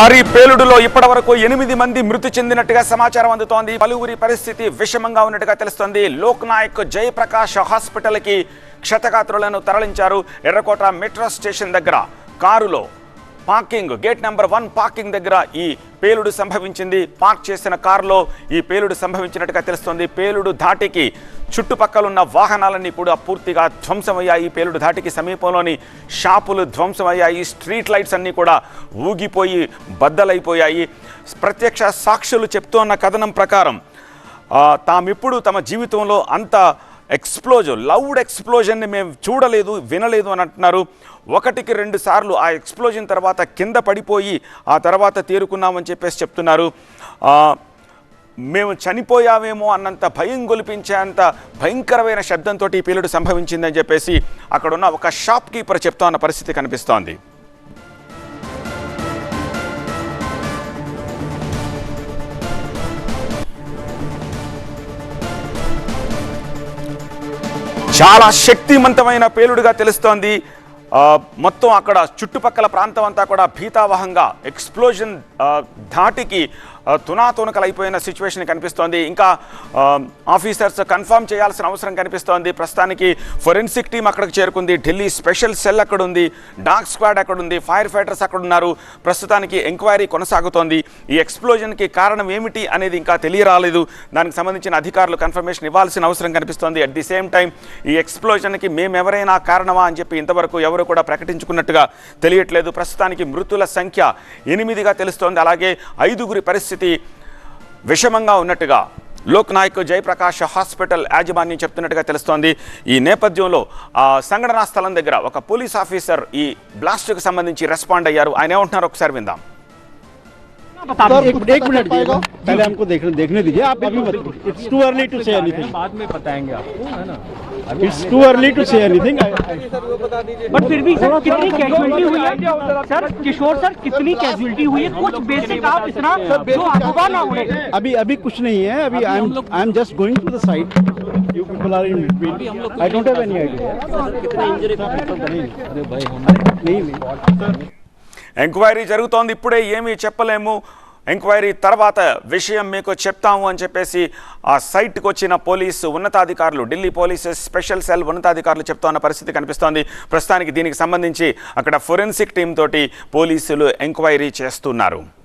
భారీ పేలుడులో ఇప్పటివరకు ఎనిమిది మంది మృతి చెందినట్టుగా సమాచారం అందుతోంది. పలువురి పరిస్థితి విషమంగా ఉన్నట్టుగా తెలుస్తోంది. లోక్ నాయక్ జయప్రకాష్ హాస్పిటల్కి క్షతగాత్రులను తరలించారు. ఎర్రకోట మెట్రో స్టేషన్ దగ్గర కారులో parking. Gate number one parking దగ్గర ఈ పేలుడు సంభవించింది. పార్క్ చేసిన కారులో ఈ పేలుడు సంభవించినట్టుగా తెలుస్తోంది. పేలుడు ధాటికి చుట్టుపక్కల ఉన్న వాహనాలన్నీ కూడా పూర్తిగా ధ్వంసమయ్యాయి. పేలుడు ధాటికి సమీపంలోని షాపులు ధ్వంసమయ్యాయి. స్ట్రీట్ లైట్స్ అన్నీ కూడా ఊగిపోయి బద్దలైపోయాయి. ప్రత్యక్ష సాక్షులు చెప్తున్న కథనం ప్రకారం తామిప్పుడు తమ జీవితంలో అంత ఎక్స్ప్లోజన్ లౌడ్ ఎక్స్ప్లోజన్ని మేము చూడలేదు వినలేదు అని అంటున్నారు. ఒకటికి రెండు సార్లు ఆ ఎక్స్ప్లోజన్ తర్వాత కింద పడిపోయి ఆ తర్వాత తేరుకున్నామని చెప్పేసి చెప్తున్నారు. మేము చనిపోయామేమో అన్నంత భయం గొలిపించేంత భయంకరమైన శబ్దంతో ఈ పేలుడు సంభవించిందని చెప్పేసి అక్కడున్న ఒక షాప్ కీపర్ చెప్తా ఉన్న పరిస్థితి కనిపిస్తోంది. చాలా శక్తివంతమైన పేలుడుగా తెలుస్తోంది. మొత్తం అక్కడ చుట్టుపక్కల ప్రాంతం అంతా కూడా భీతావహంగా ఎక్స్ప్లోజన్ ధాటికి తునాతునకలైపోయిన సిచ్యువేషన్ కనిపిస్తోంది. ఇంకా ఆఫీసర్స్ కన్ఫర్మ్ చేయాల్సిన అవసరం కనిపిస్తోంది. ప్రస్తుతానికి ఫొరెన్సిక్ టీం అక్కడికి చేరుకుంది. ఢిల్లీ స్పెషల్ సెల్ అక్కడ ఉంది డాగ్ స్క్వాడ్ అక్కడ ఉంది ఫైర్ ఫైటర్స్ అక్కడ ఉన్నారు ప్రస్తుతానికి ఎంక్వైరీ కొనసాగుతోంది. ఈ ఎక్స్ప్లోజన్కి కారణం ఏమిటి అనేది ఇంకా తెలియరాలేదు. దానికి సంబంధించిన అధికారులు కన్ఫర్మేషన్ ఇవ్వాల్సిన అవసరం కనిపిస్తోంది. అట్ ది సేమ్ టైం ఈ ఎక్స్ప్లోజన్కి మేమెవరైనా కారణమా అని చెప్పి ఇంతవరకు ఎవరు కూడా ప్రకటించుకున్నట్టుగా తెలియట్లేదు. ప్రస్తుతానికి మృతుల సంఖ్య ఎనిమిదిగా తెలుస్తోంది. అలాగే ఐదుగురి పరిస్థితి విషమంగా ఉన్నట్టుగా లోక్ నాయక్ జయప్రకాష్ హాస్పిటల్ యాజమాన్యం చెప్తున్నట్టుగా తెలుస్తోంది. ఈ నేపథ్యంలో ఆ సంఘటనా స్థలం దగ్గర ఒక పోలీస్ ఆఫీసర్ ఈ బ్లాస్ట్కు సంబంధించి రెస్పాండ్ అయ్యారు. ఆయన ఏమంటున్నారు ఒకసారి విందాం. बता एक, मिनट पाएगा? पहले हमको देखने देखने दीजिए आप अभी it's too early to say anything बाद में बताएँगे आपको है ना? It's too early to say anything but फिर भी सर कितनी कैजुअलिटी हुई है? सर किशोर सर कितनी कैजुअलिटी हुई है? कुछ बेसिक आप इतना जो अफवाह ना अभी अभी कुछ नहीं है अभी I am I am just going to the site you people are in between I don't have any idea कितना इंजरी अरे भाई हम नहीं नहीं। ఎంక్వైరీ జరుగుతోంది ఇప్పుడే ఏమీ చెప్పలేము. ఎంక్వైరీ తర్వాత విషయం మీకు చెప్తాము అని చెప్పేసి ఆ సైట్కి వచ్చిన పోలీసు ఉన్నతాధికారులు ఢిల్లీ పోలీసు స్పెషల్ సెల్ ఉన్నతాధికారులు చెప్తున్న పరిస్థితి కనిపిస్తోంది. ప్రస్తుతానికి దీనికి సంబంధించి అక్కడ ఫొరెన్సిక్ టీం తోటి పోలీసులు ఎంక్వైరీ చేస్తున్నారు.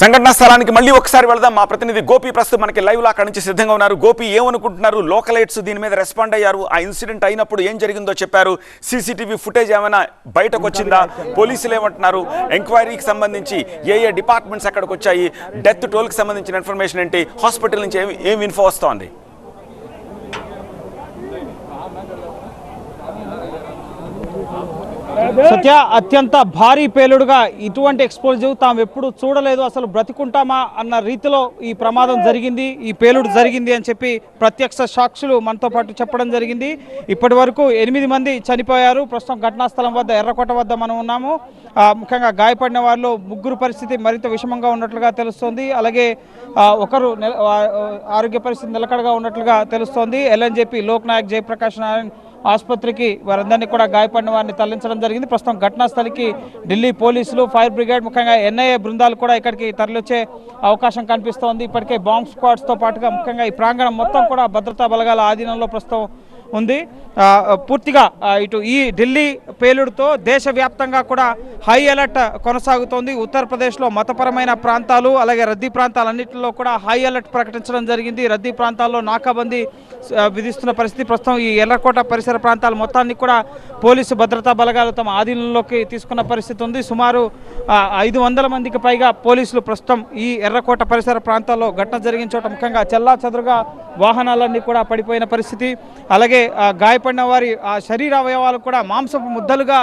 సంఘటనా స్థలానికి మళ్ళీ ఒకసారి వెళదాం. మా ప్రతినిధి గోపి ప్రస్తుతం మనకి లైవ్లో అక్కడ నుంచి సిద్ధంగా ఉన్నారు. గోపి ఏమనుకుంటున్నారు? లోకలైట్స్ దీని మీద రెస్పాండ్ అయ్యారు. ఆ ఇన్సిడెంట్ అయినప్పుడు ఏం జరిగిందో చెప్పారు. సీసీటీవీ ఫుటేజ్ ఏమైనా బయటకు వచ్చిందా? పోలీసులు ఏమంటున్నారు? ఎంక్వైరీకి సంబంధించి ఏ ఏ డిపార్ట్మెంట్స్ అక్కడికి వచ్చాయి? డెత్ టోల్కి సంబంధించిన ఇన్ఫర్మేషన్ ఏంటి? హాస్పిటల్ నుంచి ఏమి ఏం ఇన్ఫో వస్తోంది? సత్య అత్యంత భారీ పేలుడుగా ఇటువంటి ఎక్స్పోజివ్ తాము ఎప్పుడు చూడలేదు అసలు బ్రతికుంటామా అన్న రీతిలో ఈ ప్రమాదం జరిగింది ఈ పేలుడు జరిగింది అని చెప్పి ప్రత్యక్ష సాక్షులు మనతో పాటు చెప్పడం జరిగింది. ఇప్పటి వరకు ఎనిమిది మంది చనిపోయారు. ప్రస్తుతం ఘటనా స్థలం వద్ద ఎర్రకోట వద్ద మనం ఉన్నాము. ముఖ్యంగా గాయపడిన వారిలో ముగ్గురు పరిస్థితి మరింత విషమంగా ఉన్నట్లుగా తెలుస్తోంది. అలాగే ఒకరు ఆరోగ్య పరిస్థితి నిలకడగా ఉన్నట్లుగా తెలుస్తోంది. ఎల్ఎన్జేపీ లోక్ నాయక్ జయప్రకాష్ నారాయణ ఆసుపత్రికి వారందరినీ కూడా గాయపడిన వారిని తరలించడం జరిగింది. ప్రస్తుతం ఘటనా స్థలికి ఢిల్లీ పోలీసులు ఫైర్ బ్రిగేడ్ ముఖ్యంగా ఎన్ఐఏ బృందాలు కూడా ఇక్కడికి తరలివచ్చే అవకాశం కనిపిస్తోంది. ఇప్పటికే బాంబ్ స్క్వాడ్స్తో పాటుగా ముఖ్యంగా ఈ ప్రాంగణం మొత్తం కూడా భద్రతా బలగాల ఆధీనంలో ప్రస్తుతం ఉంది. పూర్తిగా ఇటు ఈ ఢిల్లీ పేలుడుతో దేశవ్యాప్తంగా కూడా హై అలర్ట్ కొనసాగుతోంది. ఉత్తరప్రదేశ్లో మతపరమైన ప్రాంతాలు అలాగే రద్దీ ప్రాంతాలన్నింటిలో కూడా హై అలర్ట్ ప్రకటించడం జరిగింది. రద్దీ ప్రాంతాల్లో నాకాబందీ విధిస్తున్న పరిస్థితి ప్రస్తుతం ఈ ఎర్రకోట పరిసర ప్రాంతాల మొత్తాన్ని కూడా పోలీసు భద్రతా బలగాలు తమ ఆధీనంలోకి తీసుకున్న పరిస్థితి ఉంది. సుమారు ఐదు వందల మందికి పైగా పోలీసులు ప్రస్తుతం ఈ ఎర్రకోట పరిసర ప్రాంతాల్లో ఘటన జరిగిన చోట ముఖ్యంగా చెల్లా చెదురుగా వాహనాలన్నీ కూడా పడిపోయిన పరిస్థితి. అలాగే అలాగే గాయపడిన వారి ఆ శరీర అవయవాలు కూడా మాంసపు ముద్దలుగా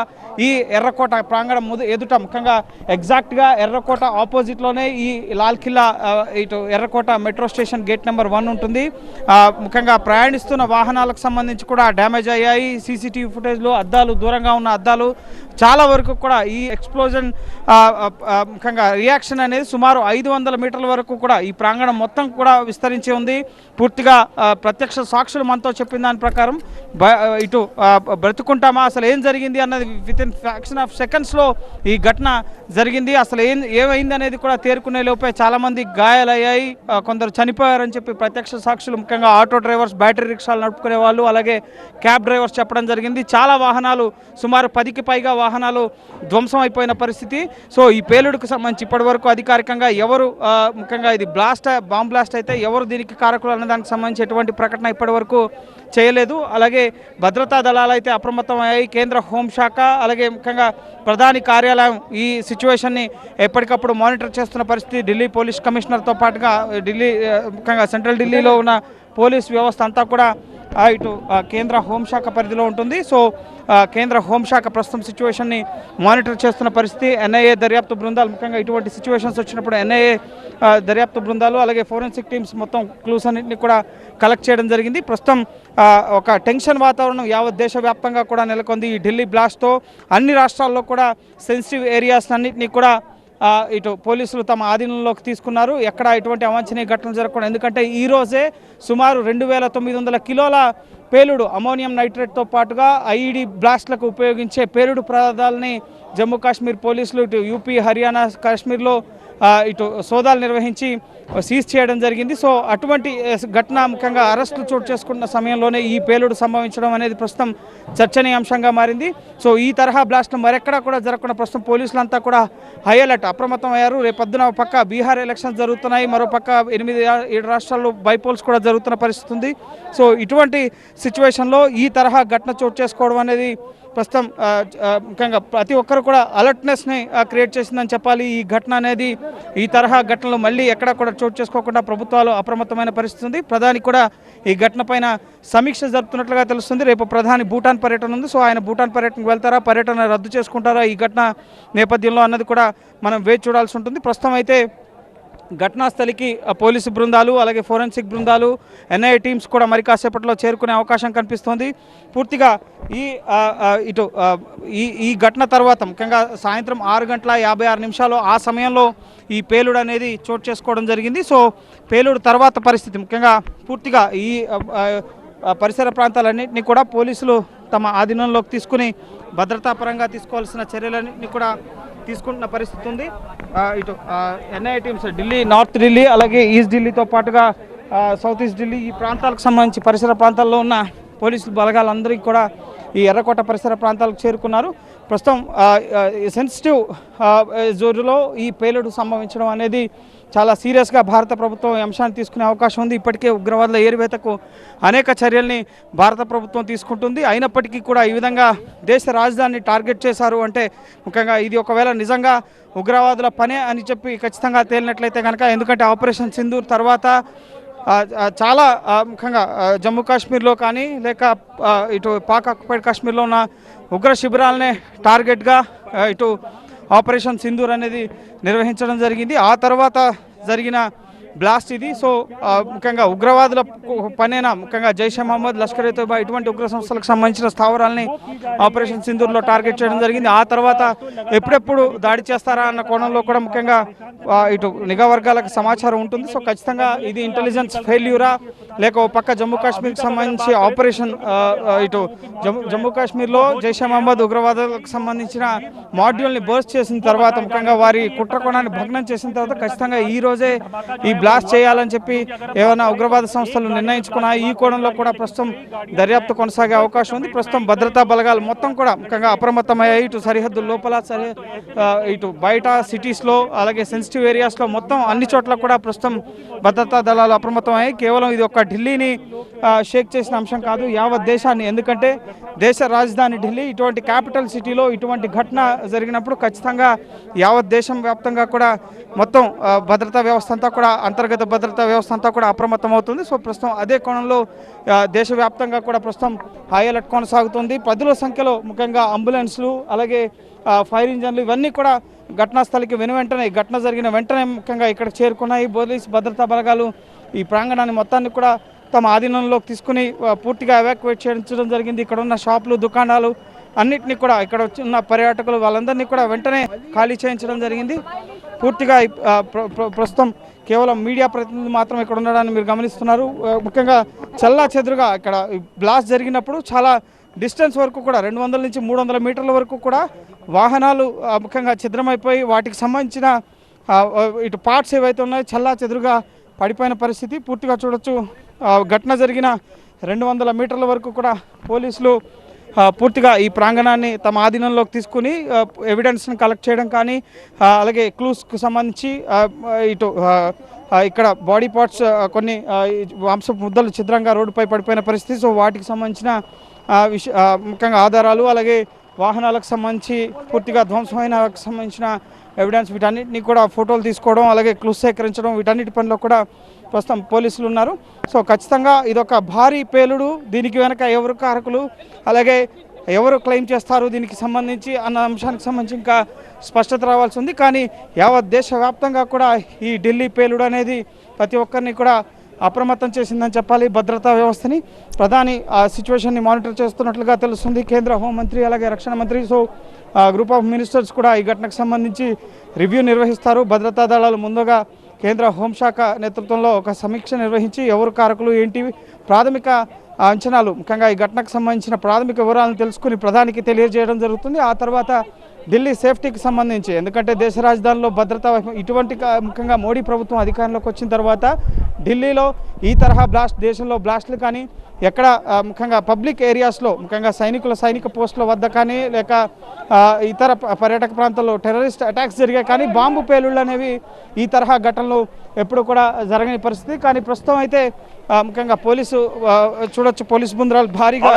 ఈ ఎర్రకోట ప్రాంగణం ముదు ఎదుట ముఖ్యంగా ఎగ్జాక్ట్గా ఎర్రకోట ఆపోజిట్లోనే ఈ లాల్ కిల్లా ఇటు Errakota metro station gate number one ఉంటుంది. ఆ, ముఖ్యంగా ప్రయాణిస్తున్న వాహనాలకు సంబంధించి కూడా డ్యామేజ్ అయ్యాయి. సీసీటీవీ ఫుటేజ్లు అద్దాలు దూరంగా ఉన్న అద్దాలు. చాలా వరకు కూడా ఈ ఎక్స్ప్లోజన్ ముఖ్యంగా రియాక్షన్ అనేది సుమారు ఐదు వందల మీటర్ల వరకు కూడా ఈ ప్రాంగణం మొత్తం కూడా విస్తరించి ఉంది. పూర్తిగా ప్రత్యక్ష సాక్షులు మనతో చెప్పిన దాని ప్రకారం ప్రకారం ఇటు బ్రతుకుంటామా? అసలు ఏం జరిగింది అన్నది విత్ ఇన్ ఫ్యాక్షన్ ఆఫ్ సెకండ్స్లో ఈ ఘటన జరిగింది. అసలు ఏం ఏమైంది అనేది కూడా తేరుకునే లోపే చాలామంది గాయాలయ్యాయి. కొందరు చనిపోయారని చెప్పి ప్రత్యక్ష సాక్షులు ముఖ్యంగా ఆటో డ్రైవర్స్ బ్యాటరీ రిక్షాలు నడుపుకునే వాళ్ళు అలాగే క్యాబ్ డ్రైవర్స్ చెప్పడం జరిగింది. చాలా వాహనాలు సుమారు పదికి పైగా వాహనాలు ధ్వంసం అయిపోయిన పరిస్థితి. సో ఈ పేలుడుకు సంబంధించి ఇప్పటివరకు అధికారికంగా ఎవరు ముఖ్యంగా ఇది బ్లాస్ట్ బాంబ్ బ్లాస్ట్ అయితే ఎవరు దీనికి కారకులు అన్న దానికి సంబంధించి ఎటువంటి ప్రకటన ఇప్పటి వరకు చేయలేదు అలాగే భద్రతా దళాలు అయితే అప్రమత్తమయ్యాయి. కేంద్ర హోంశాఖ అలాగే ముఖ్యంగా ప్రధాని కార్యాలయం ఈ సిచ్యువేషన్ని ఎప్పటికప్పుడు మానిటర్ చేస్తున్న పరిస్థితి. ఢిల్లీ పోలీస్ కమిషనర్తో పాటుగా ఢిల్లీ ముఖ్యంగా సెంట్రల్ ఢిల్లీలో ఉన్న పోలీస్ వ్యవస్థ అంతా కూడా ఇటు కేంద్ర హోంశాఖ పరిధిలో ఉంటుంది. సో కేంద్ర హోంశాఖ ప్రస్తుతం సిచ్యువేషన్ని మానిటర్ చేస్తున్న పరిస్థితి. ఎన్ఐఏ దర్యాప్తు బృందాలు ముఖ్యంగా ఇటువంటి సిచ్యువేషన్స్ వచ్చినప్పుడు ఎన్ఐఏ దర్యాప్తు బృందాలు అలాగే ఫోరెన్సిక్ టీమ్స్ మొత్తం క్లూస్ అన్నింటినీ కూడా కలెక్ట్ చేయడం జరిగింది. ప్రస్తుతం ఒక టెన్షన్ వాతావరణం యావత్ దేశవ్యాప్తంగా కూడా నెలకొంది. ఈ ఢిల్లీ బ్లాస్ట్తో అన్ని రాష్ట్రాల్లో కూడా సెన్సిటివ్ ఏరియాస్ అన్నింటినీ కూడా ఇటు పోలీసులు తమ ఆధీనంలోకి తీసుకున్నారు. ఎక్కడ ఎటువంటి అవాంఛనీయ ఘటనలు జరగకుండా ఎందుకంటే ఈ రోజే సుమారు రెండు వేల తొమ్మిది వందల కిలోల పేలుడు అమోనియం నైట్రేట్తో పాటుగా ఐఈడి బ్లాస్ట్లకు ఉపయోగించే పేలుడు పదార్థాలని జమ్మూ కాశ్మీర్ పోలీసులు ఇటు యూపీ హర్యానా కాశ్మీర్లో ఇటు సోదాలు నిర్వహించి సీజ్ చేయడం జరిగింది. సో అటువంటి ఆ, ఘటన ముఖ్యంగా అరెస్టులు చోటు చేసుకున్న సమయంలోనే ఈ పేలుడు సంభవించడం అనేది ప్రస్తుతం చర్చనీయాంశంగా మారింది. సో ఈ తరహా బ్లాస్ట్ మరెక్కడా కూడా జరగకుండా ప్రస్తుతం పోలీసులంతా కూడా హై అలర్ట్ అప్రమత్తం అయ్యారు రేపు పొద్దున ఒక పక్క బీహార్ ఎలక్షన్స్ జరుగుతున్నాయి. మరో పక్క ఎనిమిది ఏడు రాష్ట్రాల్లో బైపోల్స్ కూడా జరుగుతున్న పరిస్థితి ఉంది. సో ఇటువంటి సిచ్యువేషన్లో ఈ తరహా ఘటన చోటు చేసుకోవడం అనేది ప్రస్తుతం ముఖ్యంగా ప్రతి ఒక్కరు కూడా అలర్ట్నెస్ని క్రియేట్ చేసిందని చెప్పాలి. ఈ ఘటన అనేది ఈ తరహా ఘటనలు మళ్ళీ ఎక్కడ కూడా చోటు చేసుకోకుండా ప్రభుత్వాలు అప్రమత్తమైన పరిస్థితి ఉంది ప్రధాని కూడా ఈ ఘటనపైన సమీక్ష జరుపుతున్నట్లుగా తెలుస్తుంది. రేపు ప్రధాని భూటాన్ పర్యటన ఉంది. సో ఆయన భూటాన్ పర్యటనకు వెళ్తారా? పర్యటన రద్దు చేసుకుంటారా? ఈ ఘటన నేపథ్యంలో అన్నది కూడా మనం వేచి చూడాల్సి ఉంటుంది. ప్రస్తుతం అయితే ఘటనా స్థలికి పోలీసు బృందాలు అలాగే ఫోరెన్సిక్ బృందాలు ఎన్ఐఏ టీమ్స్ కూడా మరి కాసేపట్లో చేరుకునే అవకాశం కనిపిస్తోంది. పూర్తిగా ఈ ఇటు ఈ ఈ ఘటన తర్వాత ముఖ్యంగా సాయంత్రం ఆరు గంటల యాభై ఆరు నిమిషాలు ఆ సమయంలో ఈ పేలుడు అనేది చోటు చేసుకోవడం జరిగింది. సో పేలుడు తర్వాత పరిస్థితి ముఖ్యంగా పూర్తిగా ఈ పరిసర ప్రాంతాలన్నింటినీ కూడా పోలీసులు తమ ఆధీనంలోకి తీసుకుని భద్రతాపరంగా తీసుకోవాల్సిన చర్యలన్నింటినీ కూడా తీసుకుంటున్న పరిస్థితి ఉంది. ఇటు ఎన్ఐ టీమ్స్ ఢిల్లీ నార్త్ ఢిల్లీ అలాగే ఈస్ట్ ఢిల్లీతో పాటుగా సౌత్ ఈస్ట్ ఢిల్లీ ఈ ప్రాంతాలకు సంబంధించి పరిసర ప్రాంతాల్లో ఉన్న పోలీసు బలగాలందరికీ కూడా ఈ ఎర్రకోట పరిసర ప్రాంతాలకు చేరుకున్నారు. ప్రస్తుతం సెన్సిటివ్ ఆ, జోరులో ఈ పేలుడు సంభవించడం అనేది చాలా సీరియస్గా భారత ప్రభుత్వం ఈ అంశాన్ని తీసుకునే అవకాశం ఉంది. ఇప్పటికే ఉగ్రవాదుల ఏరివేతకు అనేక చర్యల్ని భారత ప్రభుత్వం తీసుకుంటుంది. అయినప్పటికీ కూడా ఈ విధంగా దేశ రాజధానిని టార్గెట్ చేశారు అంటే ముఖ్యంగా ఇది ఒకవేళ నిజంగా ఉగ్రవాదుల పనే అని చెప్పి ఖచ్చితంగా తేలినట్లయితే కనుక ఎందుకంటే ఆపరేషన్ సింధూర్ తర్వాత చాలా ముఖ్యంగా జమ్మూ కాశ్మీర్లో కానీ లేక ఇటు పాక్ ఆక్యుపైడ్ కాశ్మీర్లో ఉన్న ఉగ్ర శిబిరాలనే టార్గెట్గా ఇటు ఆపరేషన్ సింధూర్ అనేది నిర్వహించడం జరిగింది. ఆ తర్వాత జరిగిన బ్లాస్ట్ ఇది. సో ముఖ్యంగా ఉగ్రవాదుల పనేనా? ముఖ్యంగా జైష్ మహమ్మద్ లష్కర్ ఏ తోబా ఇటువంటి ఉగ్ర సంస్థలకు సంబంధించిన స్థావరాలని ఆపరేషన్ సింధూర్లో టార్గెట్ చేయడం జరిగింది. ఆ తర్వాత ఎప్పుడెప్పుడు దాడి చేస్తారా అన్న కోణంలో కూడా ముఖ్యంగా ఇటు నిఘా వర్గాలకు సమాచారం ఉంటుంది. సో ఖచ్చితంగా ఇది ఇంటెలిజెన్స్ ఫెయిల్యూరా. లేక ఓ పక్క జమ్మూ కాశ్మీర్కి సంబంధించి ఆపరేషన్ ఇటు జమ్మూ జమ్మూ కాశ్మీర్లో జైష్ మహమ్మద్ ఉగ్రవాదులకు సంబంధించిన మాడ్యూల్ని బోర్స్ చేసిన తర్వాత ముఖ్యంగా వారి కుట్రకోణాన్ని భగ్నం చేసిన తర్వాత ఖచ్చితంగా ఈ రోజే ఈ బ్లాస్ట్ చేయాలని చెప్పి ఏమైనా ఉగ్రవాద సంస్థలు నిర్ణయించుకున్నా ఈ కోణంలో కూడా ప్రస్తుతం దర్యాప్తు కొనసాగే అవకాశం ఉంది. ప్రస్తుతం భద్రతా బలగాలు మొత్తం కూడా ముఖ్యంగా అప్రమత్తమయ్యాయి. ఇటు సరిహద్దు లోపల సరి ఇటు బయట సిటీస్లో అలాగే సెన్సిటివ్ ఏరియాస్లో మొత్తం అన్ని చోట్ల కూడా ప్రస్తుతం భద్రతా దళాలు అప్రమత్తమయ్యాయి. కేవలం ఇది ఒక ఢిల్లీని షేక్ చేసిన అంశం కాదు యావత్ దేశాన్ని. ఎందుకంటే దేశ రాజధాని ఢిల్లీ ఇటువంటి క్యాపిటల్ సిటీలో ఇటువంటి ఘటన జరిగినప్పుడు ఖచ్చితంగా యావత్ దేశం వ్యాప్తంగా కూడా మొత్తం భద్రతా వ్యవస్థ అంతా కూడా అంతర్గత భద్రతా వ్యవస్థ అంతా కూడా అప్రమత్తం అవుతుంది సో ప్రస్తుతం అదే కోణంలో దేశవ్యాప్తంగా కూడా ప్రస్తుతం హై అలర్ట్ కొనసాగుతుంది. పదుల సంఖ్యలో ముఖ్యంగా అంబులెన్స్లు అలాగే ఫైర్ ఇంజన్లు ఇవన్నీ కూడా ఘటనా స్థలికి వెను వెంటనే ఘటన జరిగిన వెంటనే ముఖ్యంగా ఇక్కడ చేరుకున్నాయి. పోలీస్ భద్రతా బలగాలు ఈ ప్రాంగణాన్ని మొత్తాన్ని కూడా తమ ఆధీనంలోకి తీసుకుని పూర్తిగా ఎవాక్యువేట్ చేయించడం జరిగింది. ఇక్కడ ఉన్న షాపులు దుకాణాలు అన్నిటినీ కూడా ఇక్కడ వచ్చిన పర్యాటకులు వాళ్ళందరినీ కూడా వెంటనే ఖాళీ చేయించడం జరిగింది. పూర్తిగా ప్ర- ప్ర- ప్రస్తుతం కేవలం మీడియా ప్రతినిధులు మాత్రం ఇక్కడ ఉండడాన్ని మీరు గమనిస్తున్నారు. ముఖ్యంగా చల్లా చెదురుగా ఇక్కడ బ్లాస్ట్ జరిగినప్పుడు చాలా డిస్టెన్స్ వరకు కూడా రెండు వందల నుంచి మూడు వందల మీటర్ల వరకు కూడా వాహనాలు ముఖ్యంగా ఛిద్రమైపోయి వాటికి సంబంధించిన ఇటు పార్ట్స్ ఏవైతే ఉన్నాయో చల్లా చెదురుగా పడిపోయిన పరిస్థితి. పూర్తిగా చూడొచ్చు ఘటన జరిగిన రెండు వందల మీటర్ల వరకు కూడా పోలీసులు పూర్తిగా ఈ ప్రాంగణాన్ని తమ ఆధీనంలోకి తీసుకుని ఎవిడెన్స్ని కలెక్ట్ చేయడం కానీ అలాగే క్లూస్కు సంబంధించి ఇటు ఇక్కడ బాడీ పార్ట్స్ కొన్ని ఆ, మాంసపు ముద్దలు చిత్రంగా రోడ్డుపై పడిపోయిన పరిస్థితి. సో వాటికి సంబంధించిన విష ముఖ్యంగా ఆధారాలు అలాగే వాహనాలకు సంబంధించి పూర్తిగా ధ్వంసమైన సంబంధించిన ఎవిడెన్స్ వీటన్నిటిని కూడా ఫోటోలు తీసుకోవడం అలాగే క్లూస్ సేకరించడం వీటన్నిటి పనిలో కూడా ప్రస్తుతం పోలీసులు ఉన్నారు. సో ఖచ్చితంగా ఇదొక భారీ పేలుడు. దీనికి వెనక ఎవరు కారకులు అలాగే ఎవరు క్లెయిమ్ చేస్తారు దీనికి సంబంధించి అన్న అంశానికి సంబంధించి ఇంకా స్పష్టత రావాల్సి ఉంది. కానీ యావత్ దేశవ్యాప్తంగా కూడా ఈ ఢిల్లీ పేలుడు అనేది ప్రతి ఒక్కరిని కూడా అప్రమత్తం చేసిందని చెప్పాలి భద్రతా వ్యవస్థని. ప్రధాని ఆ సిచ్యువేషన్ని మానిటర్ చేస్తున్నట్లుగా తెలుస్తుంది. కేంద్ర హోంమంత్రి అలాగే రక్షణ మంత్రి. సో గ్రూప్ ఆఫ్ మినిస్టర్స్ కూడా ఈ ఘటనకు సంబంధించి రివ్యూ నిర్వహిస్తారు. భద్రతా దళాలు ముందుగా కేంద్ర హోంశాఖ నేతృత్వంలో ఒక సమీక్ష నిర్వహించి ఎవరు కారకులు ఏంటి ప్రాథమిక అంచనాలు. ముఖ్యంగా ఈ ఘటనకు సంబంధించిన ప్రాథమిక వివరాలను తెలుసుకుని ప్రధానికి తెలియజేయడం జరుగుతుంది. ఆ తర్వాత ఢిల్లీ సేఫ్టీకి సంబంధించి ఎందుకంటే దేశ రాజధానిలో భద్రత ఇటువంటి ముఖ్యంగా మోడీ ప్రభుత్వం అధికారంలోకి వచ్చిన తర్వాత ఢిల్లీలో ఈ తరహా బ్లాస్ట్ దేశంలో బ్లాస్ట్లు కానీ ఎక్కడ ముఖ్యంగా పబ్లిక్ ఏరియాస్లో ముఖ్యంగా సైనికుల సైనిక పోస్టుల వద్ద కానీ లేక ఇతర పర్యాటక ప్రాంతాల్లో టెర్రరిస్ట్ అటాక్స్ జరిగాయి కానీ బాంబు పేలుళ్ళు అనేవి ఈ తరహా ఘటనలు ఎప్పుడు కూడా జరగని పరిస్థితి. కానీ ప్రస్తుతం అయితే ముఖ్యంగా పోలీసు చూడొచ్చు పోలీసు బృందాలు భారీగా